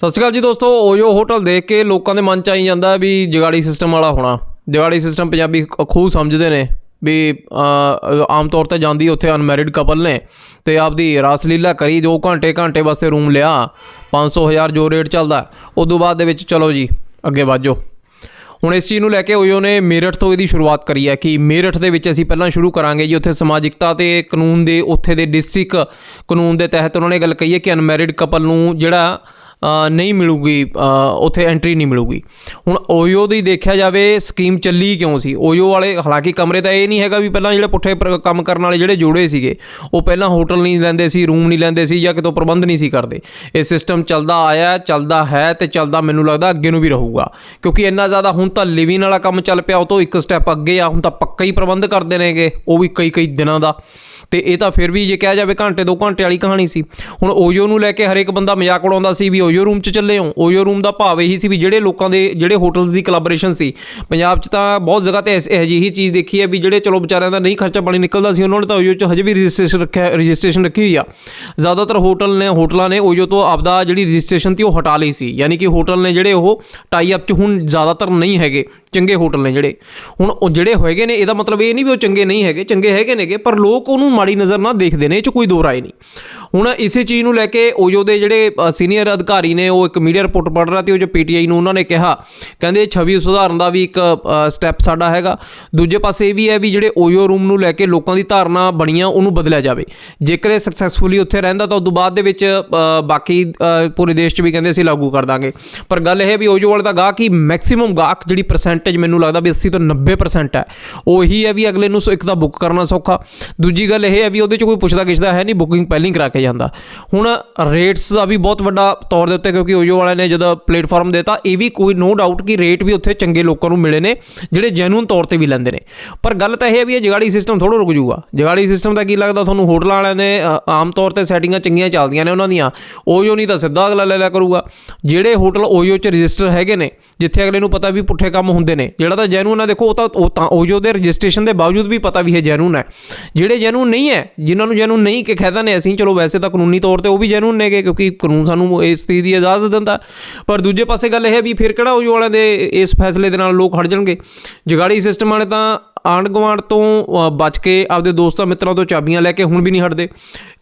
ਸਤਿ ਸ਼੍ਰੀ ਅਕਾਲ ਜੀ ਦੋਸਤੋ ਓਯੋ ਹੋਟਲ ਦੇਖ ਕੇ ਲੋਕਾਂ ਦੇ ਮਨ ਚ ਆਈ ਜਾਂਦਾ ਵੀ ਜਗਾੜੀ ਸਿਸਟਮ ਵਾਲਾ ਹੋਣਾ। ਜਗਾੜੀ ਸਿਸਟਮ ਪੰਜਾਬੀ ਖੂਹ ਸਮਝਦੇ ਨੇ ਵੀ ਆਮ ਤੌਰ ਤੇ ਜਾਂਦੀ ਉੱਥੇ ਅਨਮੈਰਿਡ ਕਪਲ ਨੇ ਤੇ ਆਪਦੀ ਰਾਸਲੀਲਾ ਕਰੀ, ਜੋ ਘੰਟੇ ਘੰਟੇ ਵਾਸਤੇ ਰੂਮ ਲਿਆ 500 ਹਜ਼ਾਰ ਜੋ ਰੇਟ ਚੱਲਦਾ, ਉਦੋਂ ਬਾਅਦ ਦੇ ਵਿੱਚ ਚਲੋ ਜੀ, ਅੱਗੇ ਵਾਜੋ ਹੁਣ ਇਸ ਚੀਜ਼ ਨੂੰ ਲੈ ਕੇ ਓਯੋ ਨੇ ਮੇਰਠ ਤੋਂ ਇਹਦੀ ਸ਼ੁਰੂਆਤ ਕਰੀ ਹੈ ਕਿ ਮੇਰਠ ਦੇ ਵਿੱਚ ਅਸੀਂ ਪਹਿਲਾਂ ਸ਼ੁਰੂ ਕਰਾਂਗੇ ਜੀ ਉੱਥੇ ਸਮਾਜਿਕਤਾ ਤੇ ਕਾਨੂੰਨ ਦੇ, ਉੱਥੇ ਦੇ ਡਿਸਟ੍ਰਿਕਟ ਕਾਨੂੰਨ ਦੇ ਤਹਿਤ ਉਹਨਾਂ ਨੇ ਗੱਲ ਕਹੀ ਹੈ ਕਿ ਅਨਮੈਰਿਡ ਕਪਲ ਨੂੰ ਜਿਹੜਾ ਨਹੀਂ ਮਿਲੂਗੀ ਉੱਥੇ ਐਂਟਰੀ ਨਹੀਂ ਮਿਲੂਗੀ। ਹੁਣ ਓਯੋ ਦੀ ਦੇਖਿਆ ਜਾਵੇ ਸਕੀਮ ਚੱਲੀ ਕਿਉਂ ਸੀ? ਓਯੋ ਵਾਲੇ, ਹਾਲਾਂਕਿ ਕਮਰੇ ਤਾਂ ਇਹ ਨਹੀਂ ਹੈਗਾ ਵੀ ਪਹਿਲਾਂ ਜਿਹੜੇ ਪੁੱਠੇ ਕੰਮ ਕਰਨ ਵਾਲੇ ਜਿਹੜੇ ਜੋੜੇ ਸੀਗੇ, ਉਹ ਪਹਿਲਾਂ ਹੋਟਲ ਨਹੀਂ ਲੈਂਦੇ ਸੀ, ਰੂਮ ਨਹੀਂ ਲੈਂਦੇ ਸੀ ਜਾਂ ਕਿਤੋਂ ਪ੍ਰਬੰਧ ਨਹੀਂ ਸੀ ਕਰਦੇ। ਇਹ ਸਿਸਟਮ ਚੱਲਦਾ ਆਇਆ, ਚੱਲਦਾ ਹੈ ਤੇ ਚੱਲਦਾ ਮੈਨੂੰ ਲੱਗਦਾ ਅੱਗੇ ਨੂੰ ਵੀ ਰਹੂਗਾ। ਕਿਉਂਕਿ ਇੰਨਾ ਜ਼ਿਆਦਾ ਹੁਣ ਤਾਂ ਲਿਵਿੰਗ ਵਾਲਾ ਕੰਮ ਚੱਲ ਪਿਆ, ਉਹ ਤੋਂ ਇੱਕ ਸਟੈਪ ਅੱਗੇ ਆ, ਹੁਣ ਤਾਂ ਪੱਕਾ ਹੀ ਪ੍ਰਬੰਧ ਕਰਦੇ ਨੇਗੇ, ਉਹ ਵੀ ਕਈ ਕਈ ਦਿਨਾਂ ਦਾ। ਤੇ ਇਹ ਤਾਂ ਫਿਰ ਵੀ ਜੇ ਕਿਹਾ ਜਾਵੇ ਘੰਟੇ, ਦੋ ਘੰਟੇ ਵਾਲੀ ਕਹਾਣੀ ਸੀ। ਹੁਣ ਓਯੋ ਨੂੰ ਲੈ ਕੇ ਹਰੇਕ ਬੰਦਾ ਮਜ਼ਾਕ ਉਡਾਉਂਦਾ ਸੀ ਵੀ ਓਯੋ ਰੂਮ 'ਚ ਚੱਲੇ ਹੋ। ਓਯੋ ਰੂਮ ਦਾ ਭਾਵ ਇਹੀ ਸੀ ਵੀ ਜਿਹੜੇ ਲੋਕਾਂ ਦੇ, ਜਿਹੜੇ ਹੋਟਲਸ ਦੀ ਕੋਲੈਬੋਰੇਸ਼ਨ ਸੀ, ਪੰਜਾਬ 'ਚ ਤਾਂ ਬਹੁਤ ਜਗ੍ਹਾ ਤੇ ਇਹ ਜਿਹੀ ਚੀਜ਼ ਦੇਖੀ ਹੈ ਵੀ ਜਿਹੜੇ ਚਲੋ ਵਿਚਾਰਿਆਂ ਦਾ ਨਹੀਂ ਖਰਚਾ ਪਾਣੀ ਨਿਕਲਦਾ ਸੀ, ਉਹਨਾਂ ਨੇ ਤਾਂ ਓਯੋ 'ਚ ਹਜੇ ਵੀ ਰਜਿਸਟ੍ਰੇਸ਼ਨ ਰੱਖਿਆ ਰਜਿਸਟ੍ਰੇਸ਼ਨ ਰੱਖੀ ਹੋਈ ਆ। ਜ਼ਿਆਦਾਤਰ ਹੋਟਲ ਨੇ ਹੋਟਲਾਂ ਨੇ ਓਯੋ ਤੋਂ ਆਪਦਾ ਜਿਹੜੀ ਰਜਿਸਟ੍ਰੇਸ਼ਨ ਤੀ ਉਹ ਹਟਾ ਲਈ ਸੀ। ਯਾਨੀ ਕਿ ਹੋਟਲ ਨੇ ਜਿਹੜੇ ਉਹ ਟਾਈ ਅਪ 'ਚ ਹੁਣ ਜ਼ਿਆਦਾਤਰ ਨਹੀਂ ਹੈਗੇ। ਚੰਗੇ ਹੋਟਲ ਨੇ ਜਿਹੜੇ। ਹੁਣ ਉਹ ਜਿਹੜੇ ਹੋਏਗੇ ਨੇ, ਇਹਦਾ ਮਤਲਬ ਇਹ ਨਹੀਂ ਵੀ ਉਹ ਚੰਗੇ ਨਹੀਂ ਹੈਗੇ, ਚੰਗੇ ਹੈਗੇ ਨੇਗੇ, ਪਰ ਲੋਕ ਉਹਨੂੰ ਮਾੜੀ ਨਜ਼ਰ ਨਾਲ ਦੇਖਦੇ ਨੇ, ਇਹ 'ਚ ਕੋਈ ਦੋ ਰਾਏ ਨਹੀਂ। ਹੁਣ ਇਸੇ ਚੀਜ਼ ਨੂੰ ਲੈ ਕੇ ਓਯੋ ਦੇ ਜਿਹੜੇ ਸੀਨੀਅਰ ਅਧਿਕਾਰੀ ਨੇ, ਉਹ ਇੱਕ ਮੀਡੀਆ ਰਿਪੋਰਟ ਪੜ੍ਹ ਰਿਹਾ ਤੇ ਉਹ ਜੋ ਪੀਟੀਆਈ ਨੂੰ ਉਹਨਾਂ ਨੇ ਕਿਹਾ, ਕਹਿੰਦੇ ਛਵੀ ਸੁਧਾਰਨ ਦਾ ਵੀ ਇੱਕ ਸਟੈਪ ਸਾਡਾ ਹੈਗਾ। ਦੂਜੇ ਪਾਸੇ ਇਹ ਵੀ ਹੈ ਵੀ ਜਿਹੜੇ ਓਯੋ ਰੂਮ ਨੂੰ ਲੈ ਕੇ ਲੋਕਾਂ ਦੀ ਧਾਰਨਾ ਬਣੀਆਂ, ਉਹਨੂੰ ਬਦਲਿਆ ਜਾਵੇ। ਜੇਕਰ ਇਹ ਸਕਸੈਸਫੁਲੀ ਉੱਥੇ ਰਹਿੰਦਾ, ਤਾਂ ਉਦੋਂ ਬਾਅਦ ਦੇ ਵਿੱਚ ਬਾਕੀ ਪੂਰੇ ਦੇਸ਼ 'ਚ ਵੀ ਕਹਿੰਦੇ ਅਸੀਂ ਲਾਗੂ ਕਰ ਦਾਂਗੇ। ਪਰ ਗੱਲ ਇਹ ਵੀ ਓਯੋ ਵਾਲੇ ਦਾ ਗਾਹਕ ਹੀ ਮੈਕਸਿਮਮ ਗਾਹਕ ਜਿਹੜੀ ਪਰਸੈਂਟੇਜ ਮੈਨੂੰ ਲੱਗਦਾ ਵੀ 80 ਤੋਂ 90% ਹੈ। ਉਹੀ ਹੈ ਵੀ ਅਗਲੇ ਨੂੰ ਇੱਕ ਤਾਂ ਬੁੱਕ ਕਰਨਾ ਸੌਖਾ। ਦੂਜੀ ਗੱਲ ਇਹ ਹੈ ਵੀ ਉਹਦੇ 'ਚ ਕੋਈ ਪੁੱਛਦਾ ਗਿੱਛਦਾ ਹੈ ਨਹੀਂ ਬੁਕਿੰਗ ਪਹਿਲਾਂ ਹੀ ਕਰਾ ਕੇ ਜਾਂਦਾ। ਹੁਣ ਰੇਟਸ ਦਾ ਵੀ ਬਹੁਤ ਵੱਡਾ ਤੌਰ ਦੇ ਉੱਤੇ ਕਿਉਂਕਿ ਓਯੋ ਵਾਲਿਆਂ ਨੇ ਜਦੋਂ ਪਲੇਟਫਾਰਮ ਦਿੱਤਾ, ਇਹ ਵੀ ਕੋਈ ਨੋ ਡਾਊਟ ਕਿ ਰੇਟ ਵੀ ਉੱਥੇ ਚੰਗੇ ਲੋਕਾਂ ਨੂੰ ਮਿਲੇ ਨੇ, ਜਿਹੜੇ ਜੈਨੂਨ ਤੌਰ ਤੇ ਵੀ ਲੈਂਦੇ ਨੇ। ਪਰ ਗੱਲ ਤਾਂ ਇਹ ਹੈ ਵੀ ਇਹ ਜਗਾੜੀ ਸਿਸਟਮ ਥੋੜਾ ਰੁਕ ਜੂਗਾ ਜਗਾੜੀ ਸਿਸਟਮ ਦਾ ਕੀ ਲੱਗਦਾ? ਤੁਹਾਨੂੰ ਹੋਟਲਾਂ ਵਾਲਿਆਂ ਨੇ ਆਮ ਤੌਰ ਤੇ ਸੈਟਿੰਗਾਂ ਚੰਗੀਆਂ ਚੱਲਦੀਆਂ ਨੇ ਉਹਨਾਂ ਦੀਆਂ। ਓਯੋ ਨਹੀਂ ਤਾਂ ਸਿੱਧਾ ਅਗਲਾ ਲੈ ਲਿਆ ਕਰੂਗਾ। ਜਿਹੜੇ ਹੋਟਲ ਓਯੋ 'ਚ ਰਜਿਸਟਰ ਹੈਗੇ ਨੇ, ਜਿੱਥੇ ਅਗਲੇ ਨੂੰ ਪਤਾ ਵੀ ਪੁੱਠੇ ਕੰਮ ਹੁੰਦੇ ਨੇ। ਜਿਹੜਾ ਤਾਂ ਜੈਨੂਨ ਆ, ਦੇਖੋ, ਉਹ ਤਾਂ ਉਹ ਤਾਂ ਓਯੋ ਦੇ ਰਜਿਸਟ੍ਰੇਸ਼ਨ ਦੇ ਬਾਵਜੂਦ ਵੀ ਪਤਾ ਵੀ ਇਹ ਜੈਨੂਨ ਹੈ ਜਿਹੜੇ ਜੈਨੂਨ ਨਹੀਂ ਹੈ ਜਿਨ੍ਹਾਂ ਨੂੰ ਜੈਨੂਨ ਨਹੀਂ ਕਿ ਕਹਿਦਾ ਨੇ ਅਸੀਂ ਚਲੋ ਵੈਸੇ ਤਾਂ ਕਾਨੂੰਨੀ ਤੌਰ ਤੇ ਉਹ ਵੀ ਜੈਨੂਨ ਨੇਗੇ, ਕਿਉਂਕਿ ਕਾਨੂੰਨ ਸਾਨੂੰ ਇਸ ਚੀਜ਼ ਦੀ ਇਜਾਜ਼ਤ ਦਿੰਦਾ। ਪਰ ਦੂਜੇ ਪਾਸੇ ਗੱਲ ਇਹ ਹੈ ਵੀ ਫਿਰ ਕਿਹੜਾ ਓਯੋ ਵਾਲਿਆਂ ਦੇ ਇਸ ਫੈਸਲੇ ਦੇ ਨਾਲ ਲੋਕ ਹਟ ਜਾਣਗੇ? ਜਗਾੜੀ ਸਿਸਟਮ ਵਾਲੇ ਤਾਂ ਆਂਢ ਗੁਆਂਢ ਤੋਂ ਬਚ ਕੇ ਆਪਦੇ ਦੋਸਤਾਂ ਮਿੱਤਰਾਂ ਤੋਂ ਚਾਬੀਆਂ ਲੈ ਕੇ ਹੁਣ ਵੀ ਨਹੀਂ ਹਟਦੇ।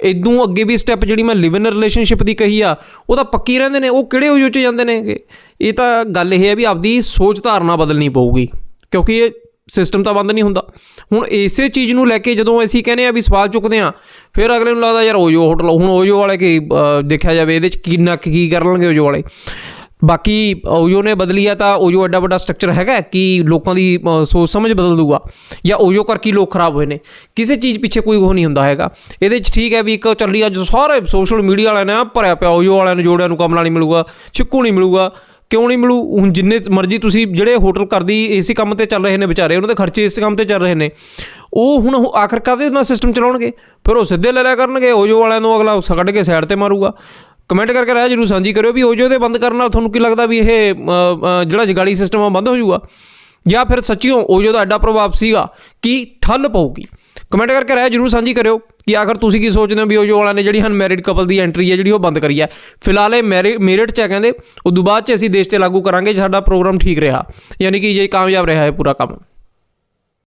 ਇਦੋਂ ਅੱਗੇ ਵੀ ਸਟੈਪ ਜਿਹੜੀ ਮੈਂ ਲਿਵ ਇਨ ਰਿਲੇਸ਼ਨਸ਼ਿਪ ਦੀ ਕਹੀ ਆ, ਉਹ ਤਾਂ ਪੱਕੀ ਰਹਿੰਦੇ ਨੇ, ਉਹ ਕਿਹੜੇ ਓਯੋ 'ਚ ਜਾਂਦੇ ਨੇਗੇ? ਇਹ ਤਾਂ ਗੱਲ ਇਹ ਹੈ ਵੀ ਆਪਦੀ ਸੋਚ ਧਾਰਨਾ ਬਦਲਣੀ ਪਊਗੀ, ਕਿਉਂਕਿ ਇਹ ਸਿਸਟਮ ਤਾਂ ਬੰਦ ਨਹੀਂ ਹੁੰਦਾ। ਹੁਣ ਇਸੇ ਚੀਜ਼ ਨੂੰ ਲੈ ਕੇ ਜਦੋਂ ਅਸੀਂ ਕਹਿੰਦੇ ਆ ਵੀ ਸਵਾਲ ਚੁੱਕਦੇ ਆ ਫਿਰ ਅਗਲੇ ਨੂੰ ਲੱਗਦਾ ਯਾਰ ਓਯੋ ਹੋਟਲ ਹੁਣ ਓਯੋ ਵਾਲੇ ਕੀ ਦੇਖਿਆ ਜਾਵੇ, ਇਹਦੇ 'ਚ ਕੀ ਨੱਕ ਕੀ ਕਰਨਗੇ ਓਯੋ ਵਾਲੇ। ਬਾਕੀ ਓਯੋ ਨੇ ਬਦਲੀ ਆ ਤਾਂ ਓਯੋ ਐਡਾ ਵੱਡਾ ਸਟਰਕਚਰ ਹੈਗਾ ਕਿ ਲੋਕਾਂ ਦੀ ਸੋਚ ਸਮਝ ਬਦਲ ਦੂਗਾ ਜਾਂ ਓਯੋ ਕਰਕੇ ਲੋਕ ਖਰਾਬ ਹੋਏ ਨੇ। ਕਿਸੇ ਚੀਜ਼ ਪਿੱਛੇ ਕੋਈ ਉਹ ਨਹੀਂ ਹੁੰਦਾ ਹੈਗਾ। ਇਹਦੇ 'ਚ ਠੀਕ ਹੈ ਵੀ ਇੱਕ ਚੱਲੀ ਅੱਜ ਸਾਰੇ ਸੋਸ਼ਲ ਮੀਡੀਆ ਵਾਲਿਆਂ ਨੇ ਭਰਿਆ ਪਿਆ ਓਯੋ ਵਾਲਿਆਂ ਨੂੰ, ਜੋੜਿਆਂ ਨੂੰ ਕਮਲਾ ਨਹੀਂ ਮਿਲੂਗਾ ਛਿੱਕੂ ਨਹੀਂ ਮਿਲੂਗਾ, ਕਿਉਂ ਨਹੀਂ ਮਿਲੂ? ਹੁਣ ਜਿੰਨੇ ਮਰਜ਼ੀ ਤੁਸੀਂ ਜਿਹੜੇ ਹੋਟਲ ਕਰਦੀ ਇਸੇ ਕੰਮ ਤੇ ਚੱਲ ਰਹੇ ਨੇ ਵਿਚਾਰੇ, ਉਹਨਾਂ ਦੇ ਖਰਚੇ ਇਸ ਕੰਮ ਤੇ ਚੱਲ ਰਹੇ ਨੇ। ਉਹ ਹੁਣ ਆਖਰ ਕਾਹਦੇ ਨਾਲ ਸਿਸਟਮ ਚਲਾਉਣਗੇ? ਫਿਰ ਉਹ ਸਿੱਧੇ ਲੈ ਲਿਆ ਕਰਨਗੇ, ਓਜੋ ਵਾਲਿਆਂ ਨੂੰ ਅਗਲਾ ਕੱਢ ਕੇ ਸਾਈਡ ਤੇ ਮਾਰੂਗਾ। ਕਮੈਂਟ ਕਰਕੇ ਰਾਇ ਜਰੂਰ ਸਾਂਝੀ ਕਰਿਓ ਵੀ ਓਜੋ ਦੇ ਬੰਦ ਕਰਨ ਨਾਲ ਤੁਹਾਨੂੰ ਕੀ ਲੱਗਦਾ ਵੀ ਇਹ ਜਿਹੜਾ ਜਗਾਲੀ ਸਿਸਟਮ ਆ, ਬੰਦ ਹੋ ਜਾਊਗਾ? ਜਾਂ ਫਿਰ ਸੱਚੀਓ ਓਜੋ ਦਾ ਐਡਾ ਪ੍ਰਭਾਵ ਸੀਗਾ, ਕਿ ਠੱਲ ਪਊਗੀ? ਕਮੈਂਟ ਕਰਕੇ ਰਾਇ ਜਰੂਰ ਸਾਂਝੀ ਕਰਿਓ ਕਿ ਆਖਰ ਤੁਸੀਂ ਕੀ ਸੋਚਦੇ ਹੋ ਵੀ ਓਜੋ ਵਾਲਿਆਂ ਨੇ ਜਿਹੜੀ ਹਨਮੈਰਿਡ ਕਪਲ ਦੀ ਐਂਟਰੀ ਹੈ, ਜਿਹੜੀ ਉਹ ਬੰਦ ਕਰੀ ਹੈ? ਫਿਲਹਾਲ ਇਹ ਮੈਰਿਟ ਚ ਹੈ ਕਹਿੰਦੇ, ਉਦੋਂ ਬਾਅਦ ਚ ਅਸੀਂ ਦੇਸ਼ ਤੇ ਲਾਗੂ ਕਰਾਂਗੇ ਸਾਡਾ ਪ੍ਰੋਗਰਾਮ ਠੀਕ ਰਿਹਾ। ਯਾਨੀ ਕਿ ਜੇ ਕਾਮਯਾਬ ਰਿਹਾ ਹੈ ਪੂਰਾ ਕੰਮ।